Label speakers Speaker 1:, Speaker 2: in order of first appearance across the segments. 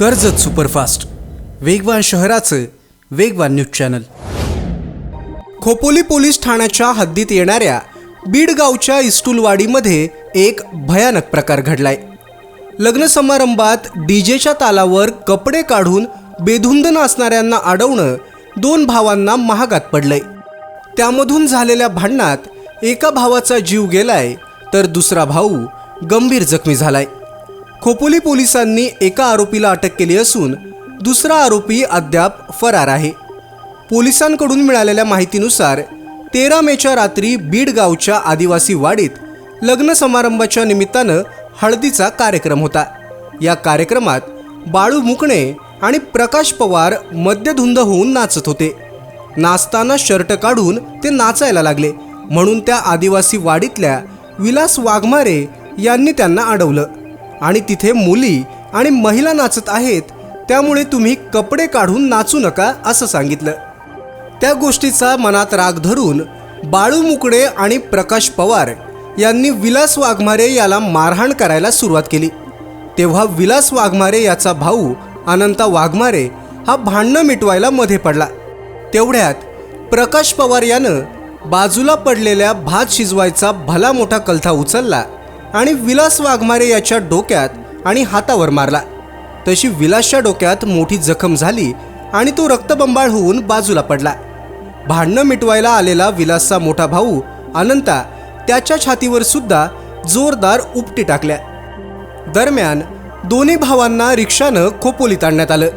Speaker 1: Karjat superfast. वेगवान शहराचं वेगवान न्यूज चॅनल. खोपोली पोलीस ठाण्याच्या हद्दीत येणाऱ्या बीड गावच्या इस्टुलवाडीमध्ये एक भयानक प्रकार घडलाय. लग्न समारंभात डीजेच्या तालावर कपडे काढून बेधुंद नाचणाऱ्यांना अडवणं दोन भावांना महागात पडलंय. त्यामधून झालेल्या भांडणात एका भावाचा जीव गेलाय तर दुसरा भाऊ गंभीर जखमी झालाय. खोपोली पोलिसांनी एका आरोपीला अटक केली असून दुसरा आरोपी अद्याप फरार आहे. पोलिसांकडून मिळालेल्या माहितीनुसार तेरा मेच्या रात्री बीड गावच्या आदिवासी वाडीत लग्न समारंभाच्या निमित्तानं हळदीचा कार्यक्रम होता. या कार्यक्रमात बाळू मुकणे आणि प्रकाश पवार मद्यधुंद होऊन नाचत होते. नाचताना शर्ट काढून ते नाचायला लागले. म्हणून त्या आदिवासी वाडीतल्या विलास वाघमारे यांनी त्यांना अडवलं. आणि तिथे मुली आणि महिला नाचत आहेत. त्यामुळे तुम्ही कपडे काढून नाचू नका असं सांगितलं. त्या गोष्टीचा मनात राग धरून बाळू मुकडे आणि प्रकाश पवार यांनी विलास वाघमारे याला मारहाण करायला सुरुवात केली. तेव्हा विलास वाघमारे याचा भाऊ अनंता वाघमारे हा भांडणं मिटवायला मध्ये पडला. तेवढ्यात प्रकाश पवार यानं बाजूला पडलेल्या भात शिजवायचा भला मोठा कलथा उचलला. आणि विलास वाघमारे याच्या डोक्यात आणि हातावर मारला. तशी विलासच्या डोक्यात मोठी जखम झाली आणि तो रक्तबंबाळ होऊन बाजूला पडला. भांडणं मिटवायला आलेला विलासचा मोठा भाऊ अनंता त्याच्या छातीवर सुद्धा जोरदार उपटी टाकल्या. दरम्यान दोन्ही भावांना रिक्षानं खोपोलीत आणण्यात आलं.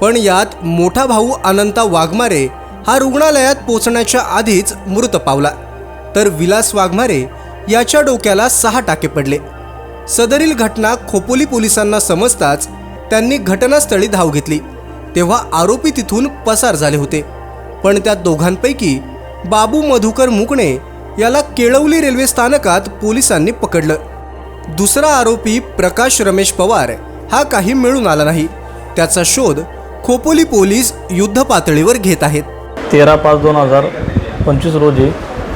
Speaker 1: पण यात मोठा भाऊ अनंता वाघमारे हा रुग्णालयात पोचण्याच्या आधीच मृत पावला. तर विलास वाघमारे याच्या डोक्याला सहा टाके पडले. सदरील घटना खोपोली पोलिसांना समजताच त्यांनी घटनास्थळी धाव घेतली. तेव्हा आरोपी तिथून पसार झाले होते. पण त्या दोघांपैकी बाबू मधुकर मुकणे याला केळवली रेल्वे स्थानकात पोलिसांनी पकडलं. दुसरा आरोपी प्रकाश रमेश पवार हा काही मिळून आला नाही. त्याचा शोध खोपोली पोलीस युद्ध पातळीवर घेत आहेत.
Speaker 2: तेरा पाच दोन हजार पंचवीस रोजी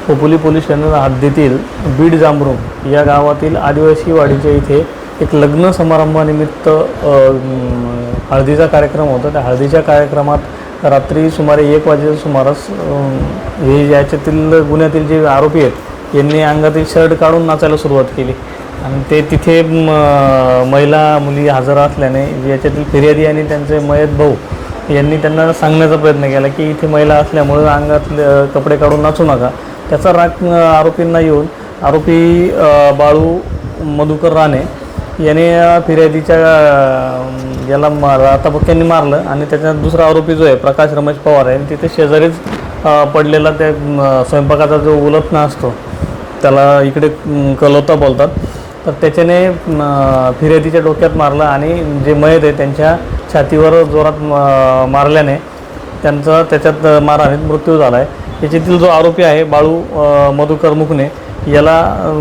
Speaker 2: खोपोली पोलीस स्टेशन हद्दीतील बीड जांभरूम या गावातील आदिवासी वाडीच्या इथे एक लग्न समारंभानिमित्त हळदीचा कार्यक्रम होता. त्या हळदीच्या कार्यक्रमात रात्री सुमारे एक वाजेच्या सुमारास हे याच्यातील गुन्ह्यातील जे आरोपी आहेत यांनी अंगातील शर्ट काढून नाचायला सुरुवात केली. आणि ते तिथे म, महिला मुली हजर असल्याने याच्यातील फिर्यादी आणि त्यांचे मयत भाऊ यांनी त्यांना सांगण्याचा प्रयत्न केला की इथे महिला असल्यामुळं अंगातले कपडे काढून नाचू नका. त्याचा राग आरोपींना येऊन आरोपी बाळू मधुकर राणे याने फिर्यादीच्या याला मार आतापक्क्यांनी मारलं आणि त्याच्यात दुसरा आरोपी जो आहे प्रकाश रमेश पवार आहे तिथे शेजारीच पडलेला त्या स्वयंपाकाचा जो उलटणा असतो त्याला इकडे कलवता बोलतात. तर त्याच्याने फिर्यादीच्या डोक्यात मारलं आणि जे मयत आहे त्यांच्या छातीवर जोरात मारल्याने त्यांचा त्याच्यात मारहाणीत मृत्यू झाला आहे याच्यातील जो आरोपी आहे बाळू मधुकर मुकणे याला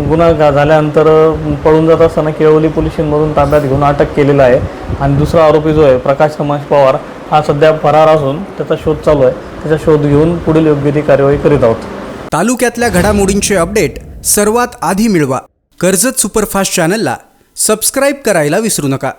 Speaker 2: गुन्हा झाल्यानंतर पळून जात असताना केळवली पोलिसांमधून ताब्यात घेऊन अटक केलेला आहे. आणि दुसरा आरोपी जो आहे प्रकाश समाज पवार हा सध्या फरार असून त्याचा शोध चालू आहे. त्याचा शोध घेऊन पुढील योग्य ती कार्यवाही करीत आहोत.
Speaker 1: तालुक्यातल्या घडामोडींचे अपडेट सर्वात आधी मिळवा. कर्जत सुपरफास्ट चॅनलला सबस्क्राईब करायला विसरू नका.